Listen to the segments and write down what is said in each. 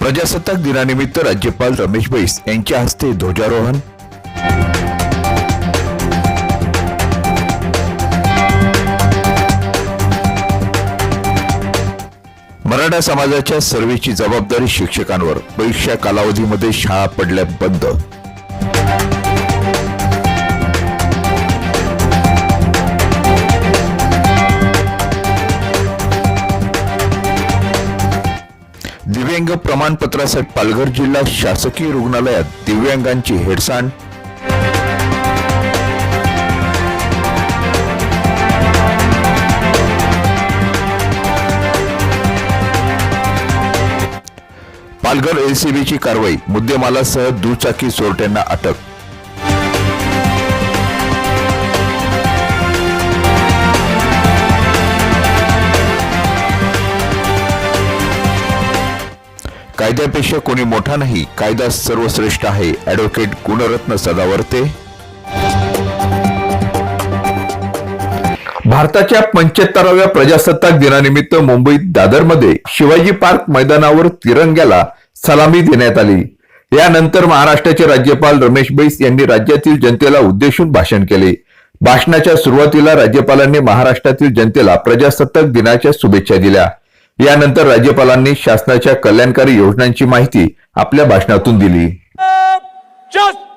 प्रजासत्ताक दिनानिमित्त राज्यपाल रमेश बैस यांच्या हस्ते ध्वजारोहण मराठा समाजाच्या सर्वेची जबाबदारी शिक्षकांवर. परीक्षा कालावधीमध्ये शाळा पडल्या बंद. दिव्यांग प्रमाणपत्रासाठी पालघर जिल्हा शासकीय रुग्णालयात दिव्यांगांची हेडसांड पालघर एलसीबीची कारवाई मुद्देमालासह दुचाकी चोरट्यांना अटक. कायद्यापेक्षा कोणी मोठा नाही कायदा सर्वश्रेष्ठ आहे ऍडव्होकेट गुणरत्न सदावर्ते. भारताच्या पंच्याहत्तराव्या प्रजासत्ताक दिनानिमित्त मुंबईत दादरमध्ये शिवाजी पार्क मैदानावर तिरंग्याला सलामी देण्यात आली. यानंतर महाराष्ट्राचे राज्यपाल रमेश बैस यांनी राज्यातील जनतेला उद्देशून भाषण केले. भाषणाच्या सुरुवातीला राज्यपालांनी महाराष्ट्रातील जनतेला प्रजासत्ताक दिनाच्या शुभेच्छा दिल्या. यानंतर राज्यपालांनी शासनाच्या कल्याणकारी योजनांची माहिती आपल्या भाषणातून दिली. Uh,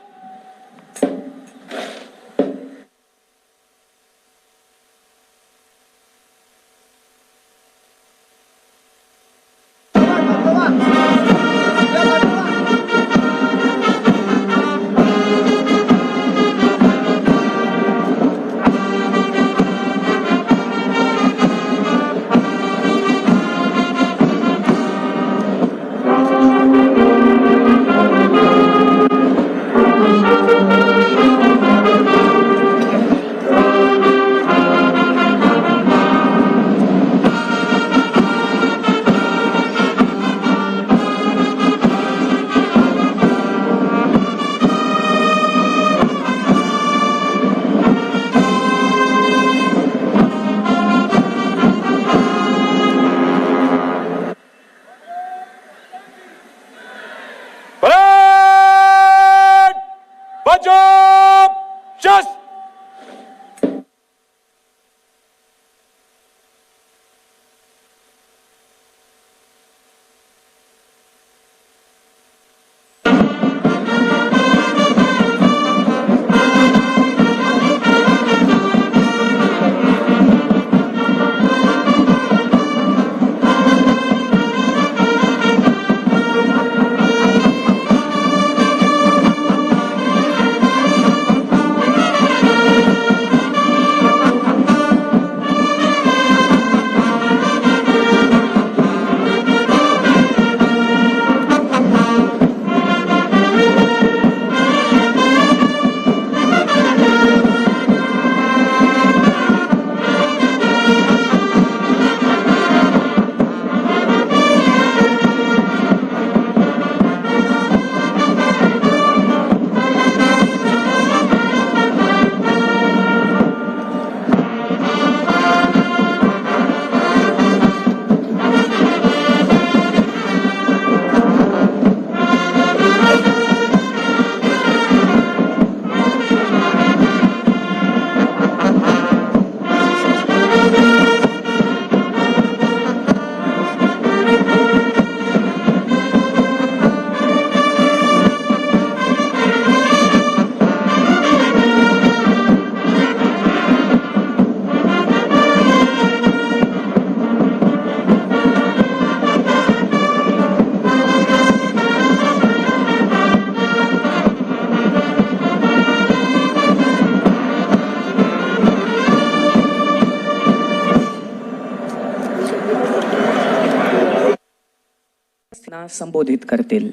संबोधित करतील.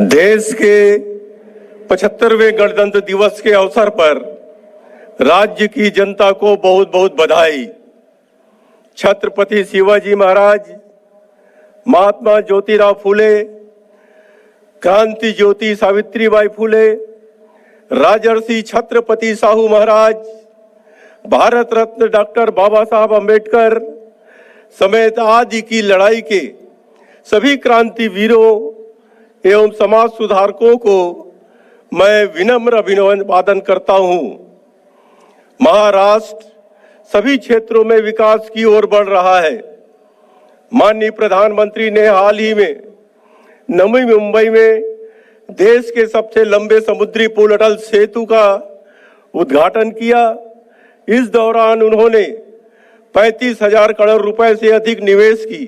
देश के पचहत्तरवें गणतंत्र दिवस के अवसर पर राज्य की जनता को बहुत बहुत बधाई। छत्रपति शिवाजी महाराज, महात्मा ज्योतिराव फूले, क्रांति ज्योति सावित्रीबाई फूले राजर्षि छत्रपति साहू महाराज, भारत रत्न डॉक्टर बाबा साहब अंबेडकर समेत आदि की लड़ाई के सभी क्रांति वीरों एवं समाज सुधारकों को मैं विनम्र अभिनंदन करता हूँ। महाराष्ट्र सभी क्षेत्रों में विकास की ओर बढ़ रहा है। माननीय प्रधानमंत्री ने हाल ही में नवी मुंबई में देश के सबसे लंबे समुद्री पुल अटल सेतु का उद्घाटन किया। इस दौरान उन्होंने पैंतीस हज़ार करोड़ रुपए से अधिक निवेश की।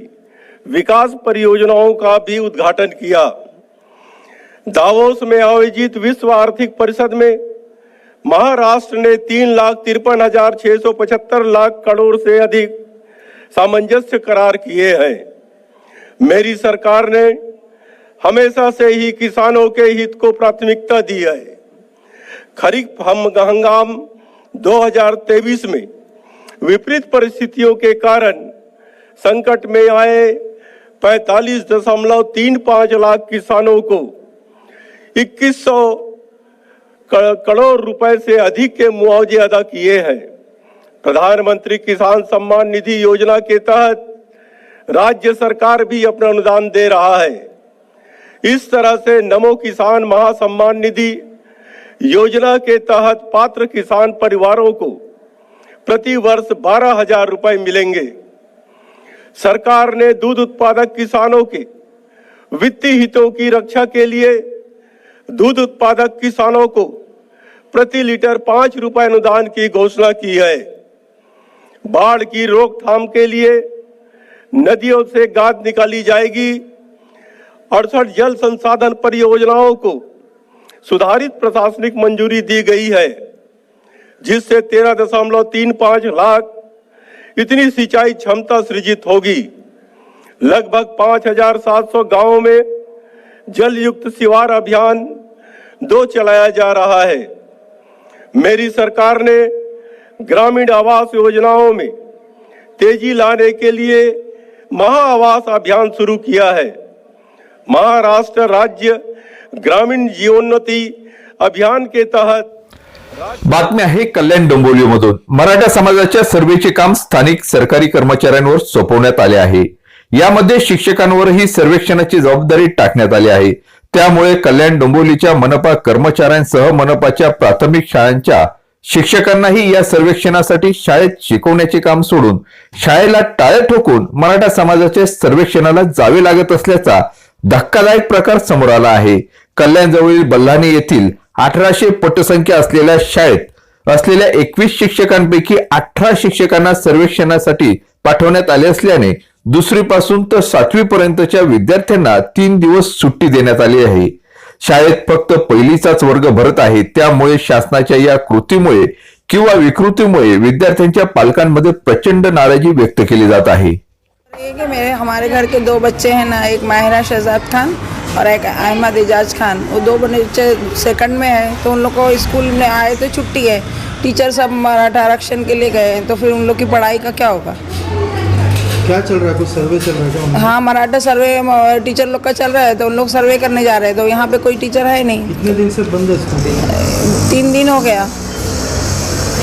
विकास परियोजनाओं का भी उद्घाटन किया। दावोस में आयोजित विश्व आर्थिक परिषद में महाराष्ट्र ने तीन लाख तिरपन हज़ार छह सौ पचहत्तर लाख करोड़ से अधिक सामंजस्य करार किए हैं। मेरी सरकार ने हमेशा से ही किसानों के हित को प्राथमिकता दी है। खरीफ हम हंगाम 2023 में विपरीत परिस्थितियों के कारण संकट में आए पैतालीस दशमलव तीन पाँच लाख किसानों को 2100 क- करोड़ रुपए से अधिक के मुआवजे अदा किए हैं। प्रधानमंत्री किसान सम्मान निधि योजना के तहत राज्य सरकार भी अपना अनुदान दे रहा है। इस तरह से नमो किसान महासम्मान निधि योजना के तहत पात्र किसान परिवारों को प्रति वर्ष बारह हज़ार रुपए मिलेंगे। सरकार ने दूध उत्पादक किसानों के वित्तीय हितों की रक्षा के लिए दूध उत्पादक किसानों को प्रति लीटर पाँच रुपए अनुदान की घोषणा की है। बाढ़ की रोकथाम के लिए नदियों से गाद निकाली जाएगी। अड़सठ जल संसाधन परियोजनाओं को सुधारित प्रशासनिक मंजूरी दी गई है, जिससे तेरह दशमलव तीन पाँच लाख इतनी सिंचाई क्षमता सृजित होगी। लगभग पाँच हज़ार सात सौ गाँवों में जल युक्त सिवार अभियान दो चलाया जा रहा है। मेरी सरकार ने ग्रामीण आवास योजनाओं में तेज़ी लाने के लिए महा आवास अभियान शुरू किया है। महाराष्ट्र राज्य ग्रामीण जीवोन्नती अभियान के तहत बातमी आहे कल्याण डोंबिवलीमधून. मराठा समाजाच्या सर्वेचे काम स्थानिक सरकारी कर्मचाऱ्यांवर सोपवण्यात आले आहे. यामध्ये शिक्षकांवरही सर्वेक्षणाची जबाबदारी टाकण्यात आली आहे. त्यामुळे कल्याण डोंबिवलीच्या मनपा कर्मचाऱ्यांसह मनपाच्या प्राथमिक शाळांच्या शिक्षकांनाही या सर्वेक्षणासाठी शाळेत शिकवण्याचे काम सोडून शाळेला टाळे ठोकून मराठा समाजाच्या सर्वेक्षणाला जावे लागत असल्याचा धक्कादायक प्रकार समोर आला आहे. कल्याणजवळील बल्हाणे येथील अठराशे पटसंख्या असलेल्या शाळेत असलेल्या एकवीस शिक्षकांपैकी अठरा शिक्षकांना सर्वेक्षणासाठी पाठवण्यात आले असल्याने दुसरीपासून तर सातवी पर्यंतच्या विद्यार्थ्यांना तीन दिवस सुट्टी देण्यात आली आहे. शाळेत फक्त पहिलीचाच वर्ग भरत आहे. त्यामुळे शासनाच्या या कृतीमुळे किंवा विकृतीमुळे विद्यार्थ्यांच्या पालकांमध्ये प्रचंड नाराजी व्यक्त केली जात आहे. ये कि मेरे हमारे घर के दो बच्चे हैं ना एक माहिरा शहजाद खान और एक अहमद एजाज खान। वो दो बच्चे सेकंड में है तो उन लोग को स्कूल में आए तो छुट्टी है। टीचर सब मराठा आरक्षण के लिए गए हैं तो फिर उन लोग की पढ़ाई का क्या होगा? क्या चल रहा है? कुछ सर्वे चल रहा है हाँ मराठा सर्वे टीचर लोग का चल रहा है तो उन लोग सर्वे करने जा रहे हैं तो यहाँ पे कोई टीचर है नहीं। कितने दिन से बंद है तीन दिन हो गया।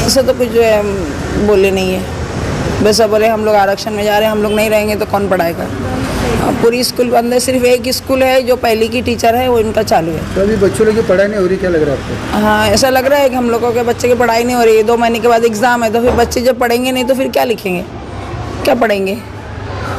ऐसा तो कुछ बोले नहीं है। बस अब बोले हम लोग आरक्षण में जा रहे हैं हम लोग नहीं रहेंगे तो कौन पढ़ाएगा? पूरी स्कूल बंद है सिर्फ़ एक स्कूल है जो पहली की टीचर है वो इनका चालू है। तो अभी बच्चों लोग की पढ़ाई नहीं हो रही क्या लग रहा है आपको? हाँ ऐसा लग रहा है कि हम लोगों के बच्चे की पढ़ाई नहीं हो रही है दो महीने के बाद एग्ज़ाम है तो फिर बच्चे जब पढ़ेंगे नहीं तो फिर क्या लिखेंगे? क्या पढ़ेंगे?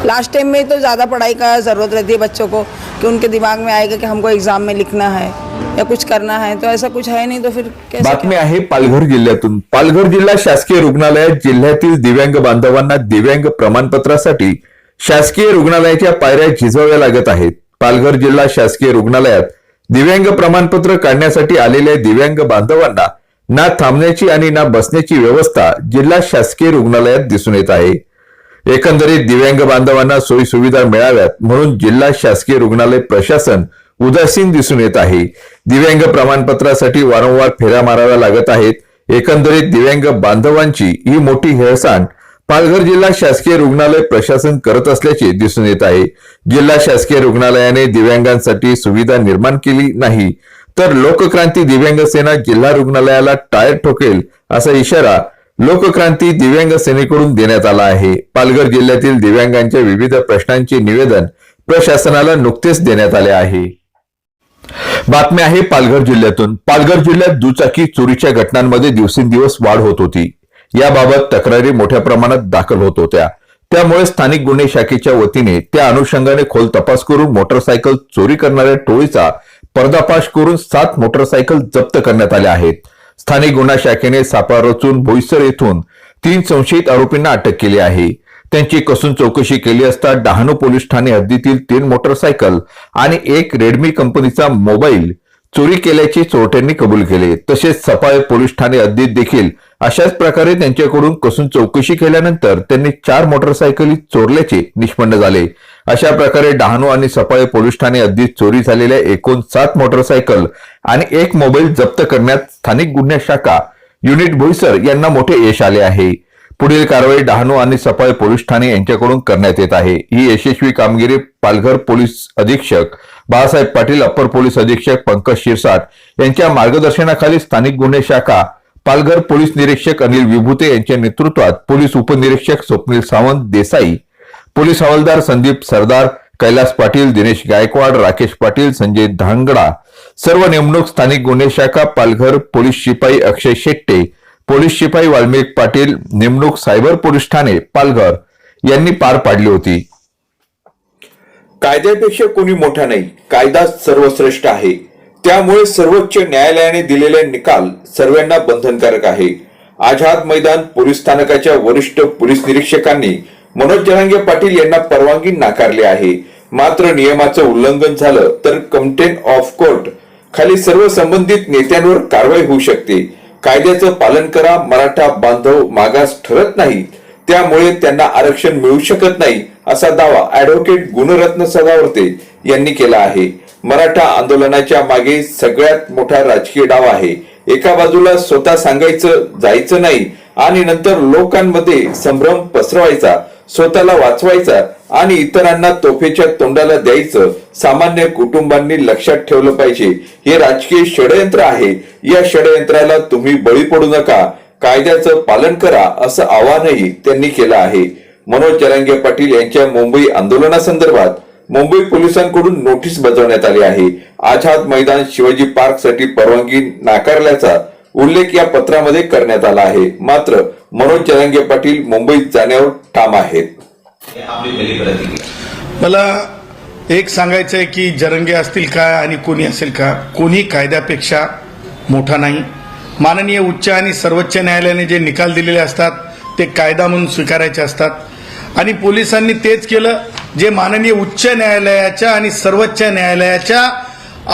लास्ट टाइम में तो ज़्यादा पढ़ाई का ज़रूरत रहती है बच्चों को कि उनके दिमाग में आएगा कि हमको एग्ज़ाम में लिखना है। या कुछ करना है तो ऐसा कुछ है नहीं तो फिर कैसे बातमी आहे पालघर जिल्ह्यातून. पालघर जिल्हा शासकीय रुग्णालयात जिल्ह्यातील दिव्यांग बांधवांना दिव्यांग प्रमाणपत्रासाठी शासकीय रुग्णालयाच्या पायऱ्या झिजवाव्या लागत आहेत. पालघर जिल्हा शासकीय रुग्णालयात दिव्यांग प्रमाणपत्र काढण्यासाठी आलेल्या दिव्यांग बांधवांना ना थांबण्याची आणि ना बसण्याची व्यवस्था जिल्हा शासकीय रुग्णालयात दिसून येत आहे. एकंदरीत दिव्यांग बांधवांना सोयी सुविधा मिळाव्यात म्हणून जिल्हा शासकीय रुग्णालय प्रशासन उदासीन दिसून येत आहे. दिव्यांग प्रमाणपत्रासाठी वारंवार फेऱ्या माराव्या लागत आहेत. एकंदरीत दिव्यांग बांधवांची ही मोठी हेळसांड पालघर जिल्हा शासकीय रुग्णालय प्रशासन करत असल्याचे दिसून येत आहे. जिल्हा शासकीय रुग्णालयाने दिव्यांगांसाठी सुविधा निर्माण केली नाही. तर लोकक्रांती दिव्यांग सेना जिल्हा रुग्णालयाला टायर ठोकेल असा इशारा लोकक्रांती दिव्यांग सेनेकडून देण्यात आला आहे. पालघर जिल्ह्यातील दिव्यांगांच्या विविध प्रश्नांचे निवेदन प्रशासनाला नुकतेच देण्यात आले आहे. बातमी आहे पालघर जिल्ह्यातून. पालघर जिल्ह्यात दुचाकी चोरीच्या घटनांमध्ये दिवसेंदिवस वाढ होत होती. याबाबत तक्रारी मोठ्या प्रमाणात दाखल होत होत्या. त्यामुळे स्थानिक गुन्हे शाखेच्या वतीने त्या अनुषंगाने खोल तपास करून मोटरसायकल चोरी करणाऱ्या टोळीचा पर्दाफाश करून सात मोटरसायकल जप्त करण्यात आल्या आहेत. स्थानिक गुन्हा शाखेने सापळा रचून बोईसर येथून तीन संशयित आरोपींना अटक केली आहे. त्यांची कसून चौकशी केली असता डहाणू पोलीस ठाणे हद्दीतील तीन मोटरसायकल आणि एक रेडमी कंपनीचा मोबाईल चोरी केल्याचे चोरट्यांनी कबूल केले. तसेच सफाळे पोलीस ठाणे हद्दीत देखील अशाच प्रकारे त्यांच्याकडून कसून चौकशी केल्यानंतर त्यांनी चार मोटरसायकली चोरल्याचे निष्पन्न झाले. अशा प्रकारे डहाणू आणि सफाळे पोलीस ठाणे हद्दीत चोरी झालेल्या एकूण सात मोटरसायकल आणि एक मोबाईल जप्त करण्यात स्थानिक गुन्हे शाखा युनिट भोईसर यांना मोठे यश आले आहे. पुढील कारवाई डहाणू आणि सफाळे पोलीस ठाणे यांच्याकडून करण्यात येत आहे. ही यशस्वी कामगिरी पालघर पोलीस अधीक्षक बाळासाहेब पाटील अप्पर पोलीस अधीक्षक पंकज शिरसाट यांच्या मार्गदर्शनाखाली स्थानिक गुन्हे शाखा पालघर पोलीस निरीक्षक अनिल विभूते यांच्या नेतृत्वात पोलीस उपनिरीक्षक स्वप्नील सावंत देसाई पोलीस हवालदार संदीप सरदार कैलास पाटील दिनेश गायकवाड राकेश पाटील संजय धांगडा सर्व नेमणूक स्थानिक गुन्हे शाखा पालघर पोलीस शिपाई अक्षय शेट्टे पोलीस शिपाई वाल्मिक पाटील नेमणूक सायबर पोलीस ठाणे पालघर यांनी पार पाडली होती. कायद्यापेक्षा कोणी मोठा नाही कायदा सर्वश्रेष्ठ आहे. त्यामुळे सर्वोच्च न्यायालयाने दिलेले निकाल सर्वांना बंधनकारक आहे. आझाद मैदान पोलीस स्थानकाच्या वरिष्ठ पोलीस निरीक्षकांनी मनोज जरांगे पाटील यांना परवानगी नाकारली आहे. मात्र नियमाचं उल्लंघन झालं तर कंप्लेंट ऑफ कोर्ट खाली सर्व संबंधित नेत्यांवर कारवाई होऊ शकते. कायद्याचं पालन करा मराठा बांधव मागास ठरत नाही. त्यामुळे त्यांना आरक्षण मिळू शकत नाही असा दावा ऍडव्होकेट गुणरत्न सदावर्ते यांनी केला आहे. मराठा आंदोलनाच्या मागे सगळ्यात मोठा राजकीय डाव आहे. एका बाजूला स्वतः सांगायचं जायचं नाही आणि नंतर लोकांमध्ये संभ्रम पसरवायचा स्वतःला वाचवायचा आणि इतरांना तोफेच्या तोंडाला द्यायचं सामान्य कुटुंबांनी लक्षात ठेवलं पाहिजे. हे राजकीय षडयंत्र आहे. या षडयंत्राला तुम्ही बळी पडू नका. कायद्याचं पालन करा असं आवाहनही त्यांनी केलं आहे. मनोज जरांगे पाटील यांच्या मुंबई आंदोलनासंदर्भात मुंबई पोलिसांकडून नोटीस बजावण्यात आली आहे. आझाद मैदान शिवाजी पार्कसाठी परवानगी नाकारल्याचा उल्लेख या पत्रामध्ये करण्यात आला आहे. मात्र मनोज जरांगे पाटील मुंबईत जाण्यावर ठाम आहेत. मला एक सांगायचं आहे की जरंगे असतील का आणि कोणी असेल का कोणी कायद्यापेक्षा मोठा नाही. माननीय उच्च आणि सर्वोच्च न्यायालयाने जे निकाल दिलेले असतात ते कायदा म्हणून स्वीकारायचे असतात. आणि पोलिसांनी तेच केलं जे माननीय उच्च न्यायालयाच्या आणि सर्वोच्च न्यायालयाच्या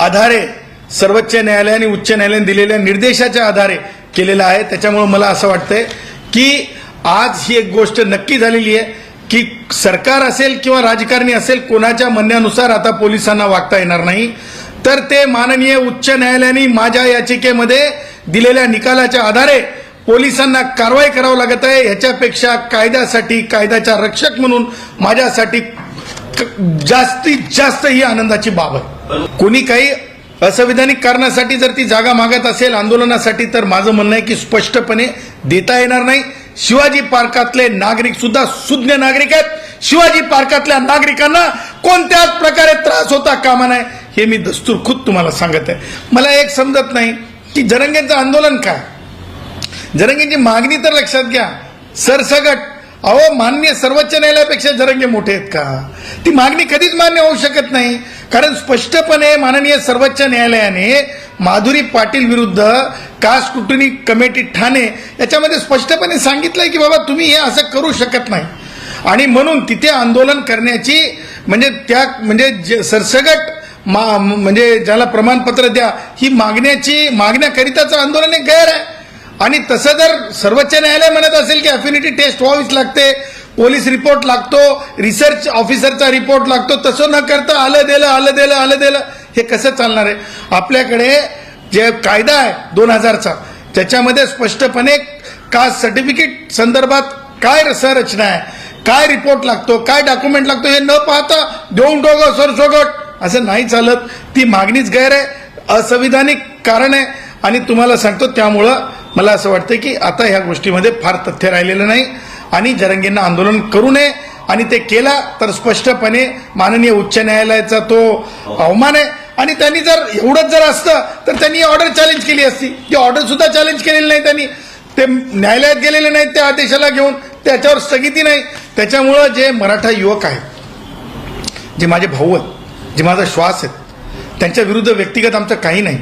आधारे सर्वोच्च न्यायालयाने उच्च न्यायालयाने दिलेल्या निर्देशाच्या आधारे केलेलं आहे. त्याच्यामुळे मला असं वाटतंय की आज ही एक गोष्ट नक्की झालेली आहे. की सरकार असेल किंवा राजकारणी असेल कोणाच्या म्हणण्यानुसार आता पोलिसांना वागता येणार नाही. तर ते माननीय उच्च न्यायालयाने माझ्या याचिकेमध्ये दिलेल्या निकालाच्या आधारे पोलिसांना कारवाई करावं लागत आहे. ह्याच्यापेक्षा कायद्यासाठी कायद्याचा रक्षक म्हणून माझ्यासाठी जास्तीत जास्त ही आनंदाची बाब आहे. कोणी काही असंविधानिक कारणासाठी जर ती जागा मागत असेल आंदोलनासाठी तर माझं म्हणणं आहे की स्पष्टपणे देता येणार नाही. शिवाजी पार्कातले नागरिक सुद्धा सुज्ञ नागरिक आहेत. शिवाजी पार्कातल्या नागरिकांना कोणत्याच प्रकारे त्रास होता कामा नये हे मी दस्तूर खुद तुम्हाला सांगत आहे. मला एक समजत नाही की जरंगेंचं आंदोलन काय? जरंगेंची मागणी तर लक्षात घ्या. सरसगट. अहो मान्य सर्वोच्च न्यायालयापेक्षा जरंगे मोठे आहेत का? ती मागणी कधीच मान्य होऊ शकत नाही. कारण स्पष्टपणे माननीय सर्वोच्च न्यायालयाने माधुरी पाटील विरुद्ध कास्ट कुटुनी कमिटी ठाणे याच्यामध्ये स्पष्टपणे सांगितलंय की बाबा तुम्ही हे असं करू शकत नाही. आणि म्हणून तिथे आंदोलन करण्याची म्हणजे त्या म्हणजे जे सरसगट मा म्हणजे ज्याला प्रमाणपत्र द्या ही मागण्याची मागण्याकरिताचं आंदोलन हे गैर आहे. आणि तसं जर सर्वोच्च न्यायालय म्हणत असेल की अफिनिटी टेस्ट व्हावीच लागते पोलीस रिपोर्ट लागतो रिसर्च ऑफिसरचा रिपोर्ट लागतो तसं न करता आलं दिलं आलं दिलं आलं दिलं हे कसं चालणार आहे? आपल्याकडे जे कायदा आहे दोन हजारचा त्याच्यामध्ये स्पष्टपणे कास्ट सर्टिफिकेट संदर्भात काय संरचना आहे? काय रिपोर्ट लागतो काय डॉक्युमेंट लागतो हे न पाहता देऊन टाका सरसोगट. असं नाही चालत. ती मागणीच गैर आहे असंविधानिक कारण आहे. आणि तुम्हाला सांगतो त्यामुळं मला असं वाटतं की आता ह्या गोष्टीमध्ये फार तथ्य राहिलेलं नाही. आणि जरंगींना आंदोलन करू नये. आणि ते केला तर स्पष्टपणे माननीय उच्च न्यायालयाचा तो अवमान आहे. आणि त्यांनी जर एवढंच जर असतं तर त्यांनी ऑर्डर चॅलेंज केली असती. ती ऑर्डर सुद्धा चॅलेंज केलेली नाही त्यांनी. ते न्यायालयात गेलेले नाहीत त्या आदेशाला घेऊन. त्याच्यावर स्थगिती नाही. त्याच्यामुळं जे मराठा युवक आहेत जे माझे भाऊ आहेत जे माझा श्वास आहेत त्यांच्या विरुद्ध व्यक्तिगत आमचं काही नाही.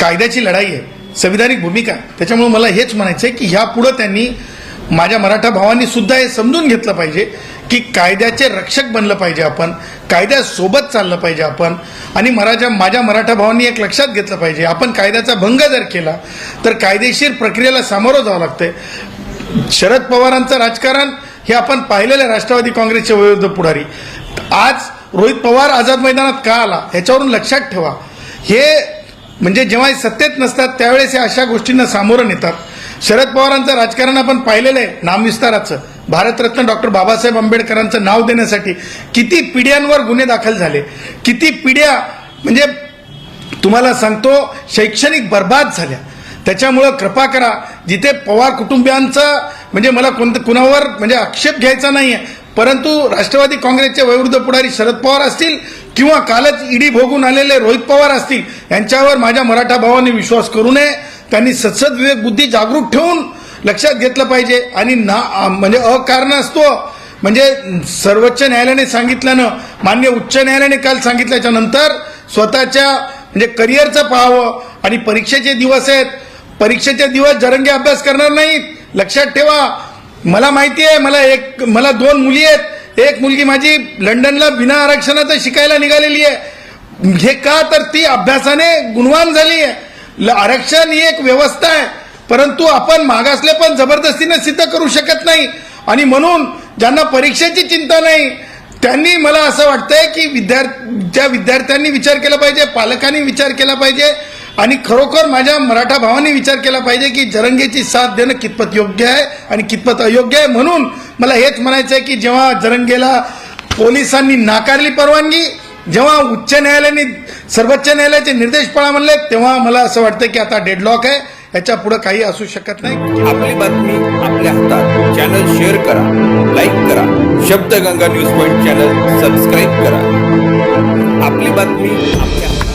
कायद्याची लढाई आहे. संविधानिक भूमिका आहे. त्याच्यामुळे मला हेच म्हणायचं आहे की ह्यापुढं त्यांनी माझ्या मराठा भावांनी सुद्धा हे समजून घेतलं पाहिजे की कायद्याचे रक्षक बनलं पाहिजे आपण कायद्यासोबत चाललं पाहिजे आपण. आणि मराठा माझ्या मराठा भावांनी एक लक्षात घेतलं पाहिजे आपण कायद्याचा भंग जर केला तर कायदेशीर प्रक्रियेला सामोरं जावं लागतंय. शरद पवारांचं राजकारण हे आपण पाहिलेलं आहे राष्ट्रवादी काँग्रेसच्या विरुद्ध पुढारी. आज रोहित पवार आझाद मैदानात का आला ह्याच्यावरून लक्षात ठेवा. हे म्हणजे जेव्हा सत्तेत नसतात त्यावेळेस हे अशा गोष्टींना सामोरं नेतात. शरद पवारांचं राजकारण आपण पाहिलेलं आहे नामविस्ताराचं भारतरत्न डॉक्टर बाबासाहेब आंबेडकरांचं नाव देण्यासाठी किती पिढ्यांवर गुन्हे दाखल झाले किती पिढ्या म्हणजे तुम्हाला सांगतो शैक्षणिक बर्बाद झाल्या. त्याच्यामुळं कृपा करा जिथे पवार कुटुंबियांचा म्हणजे मला कोणतं कुणावर म्हणजे आक्षेप घ्यायचा नाही आहे परंतु राष्ट्रवादी काँग्रेसचे वयोवृद्ध पुढारी शरद पवार असतील किंवा कालच ईडी भोगून आलेले रोहित पवार असतील यांच्यावर माझ्या मराठा भावांनी विश्वास करू नये त्यांनी सत्सद विवेक बुद्धी जागरूक ठेवून लक्षात घेतलं पाहिजे. आणि ना म्हणजे अकारण असतो. म्हणजे सर्वोच्च न्यायालयाने सांगितल्यानं मान्य उच्च न्यायालयाने काल सांगितल्याच्या नंतर स्वतःच्या म्हणजे करिअरचं पाहावं. आणि परीक्षेचे दिवस आहेत. परीक्षेचे दिवस जरंगे अभ्यास करणार नाहीत. लक्षात ठेवा. मला माहिती आहे मला एक मला दोन मुली आहेत. एक मुलगी माझी लंडनला बिना आरक्षणाचं शिकायला निघालेली आहे. हे का तर ती अभ्यासाने गुणवान झाली आहे. आरक्षण ही एक व्यवस्था आहे. परंतु आपण मागासले पण जबरदस्तीने सिद्ध करू शकत नाही. आणि म्हणून ज्यांना परीक्षेची चिंता नाही त्यांनी मला असं वाटतंय की विद्यार्थी ज्या विद्यार्थ्यांनी विचार केला पाहिजे पालकांनी विचार केला पाहिजे आणि खरोखर माझ्या मराठा भावांनी विचार केला पाहिजे की जरंगेची साथ देणं कितपत योग्य आहे आणि कितपत अयोग्य आहे. म्हणून मला हेच म्हणायचं आहे की जेव्हा जरंगेला पोलिसांनी नाकारली परवानगी जेव्हा उच्च न्यायालयाने सर्वोच्च न्यायालयाचे निर्देश पळा म्हणले तेव्हा मला असं वाटतं की आता डेडलॉक आहे. याच्यापुढे काही असू शकत नाही. आपली बातमी आपल्या हातात. चॅनल शेअर करा लाईक करा. Shabdaganga news point channel subscribe करा. आपली बातमी आपल्या